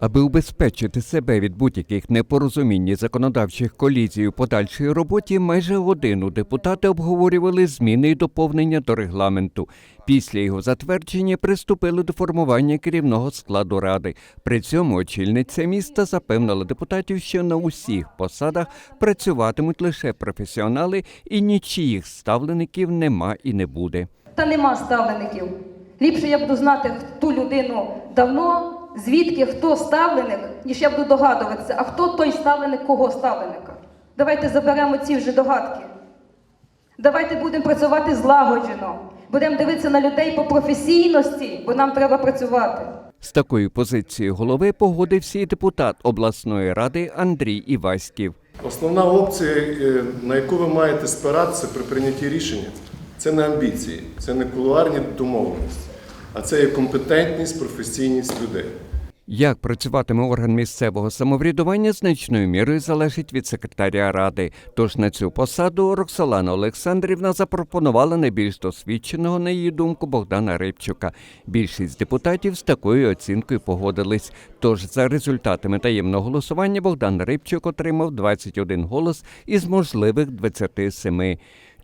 Аби убезпечити себе від будь-яких непорозумінь законодавчих колізій у подальшій роботі, майже годину депутати обговорювали зміни і доповнення до регламенту. Після його затвердження приступили до формування керівного складу ради. При цьому очільниця міста запевнила депутатів, що на усіх посадах працюватимуть лише професіонали, і нічиїх ставлеників нема і не буде. Та нема ставлеників. Ліпше я буду знати ту людину давно, звідки хто ставленик, ніж я буду догадуватися, а хто той ставленик, кого ставленика. Давайте заберемо ці вже догадки. Давайте будемо працювати злагоджено. Будемо дивитися на людей по професійності, бо нам треба працювати. З такою позицією голови погодився і депутат обласної ради Андрій Іваськів. Основна опція, е, на яку ви маєте спиратися при прийнятті рішення, це не амбіції, це не кулуарні домовленості, а це є компетентність, професійність людей. Як працюватиме орган місцевого самоврядування, значною мірою залежить від секретаря ради. Тож на цю посаду Роксолана Олександрівна запропонувала найбільш досвідченого, на її думку, Богдана Рибчука. Більшість депутатів з такою оцінкою погодились. Тож за результатами таємного голосування Богдан Рибчук отримав 21 голос із можливих 27.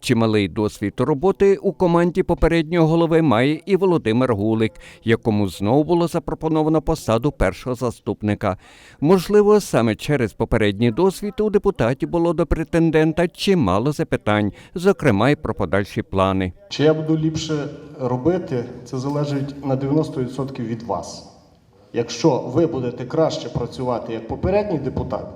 Чималий досвід роботи у команді попереднього голови має і Володимир Гулик, якому знову було запропоновано посаду першого заступника. Можливо, саме через попередній досвід у депутатів було до претендента чимало запитань, зокрема й про подальші плани. Чи я буду ліпше робити, це залежить на 90% від вас. Якщо ви будете краще працювати як попередній депутат,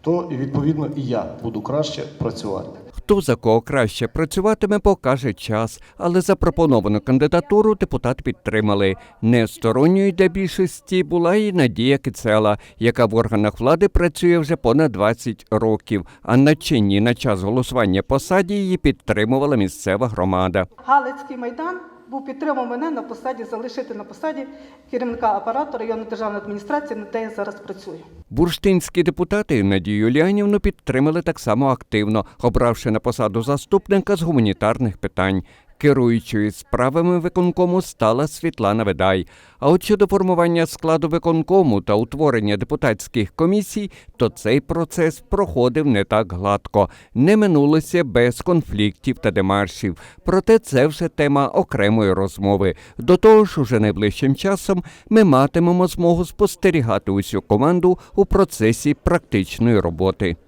то відповідно і я буду краще працювати. Хто за кого краще працюватиме, покаже час, але запропоновану кандидатуру депутат підтримали. Несторонньою для більшості була і Надія Кицела, яка в органах влади працює вже понад 20 років. А на чинні на час голосування посаді її підтримувала місцева громада. Галицький майдан був підтримав мене на посаді, залишити на посаді керівника апарату районної державної адміністрації, на де я зараз працюю. Бурштинські депутати Надію Ліанівну підтримали так само активно, обравши на посаду заступника з гуманітарних питань. Керуючою справами виконкому стала Світлана Ведай. А от щодо формування складу виконкому та утворення депутатських комісій, то цей процес проходив не так гладко, не минулося без конфліктів та демаршів. Проте це вже тема окремої розмови. До того ж, уже найближчим часом ми матимемо змогу спостерігати усю команду у процесі практичної роботи.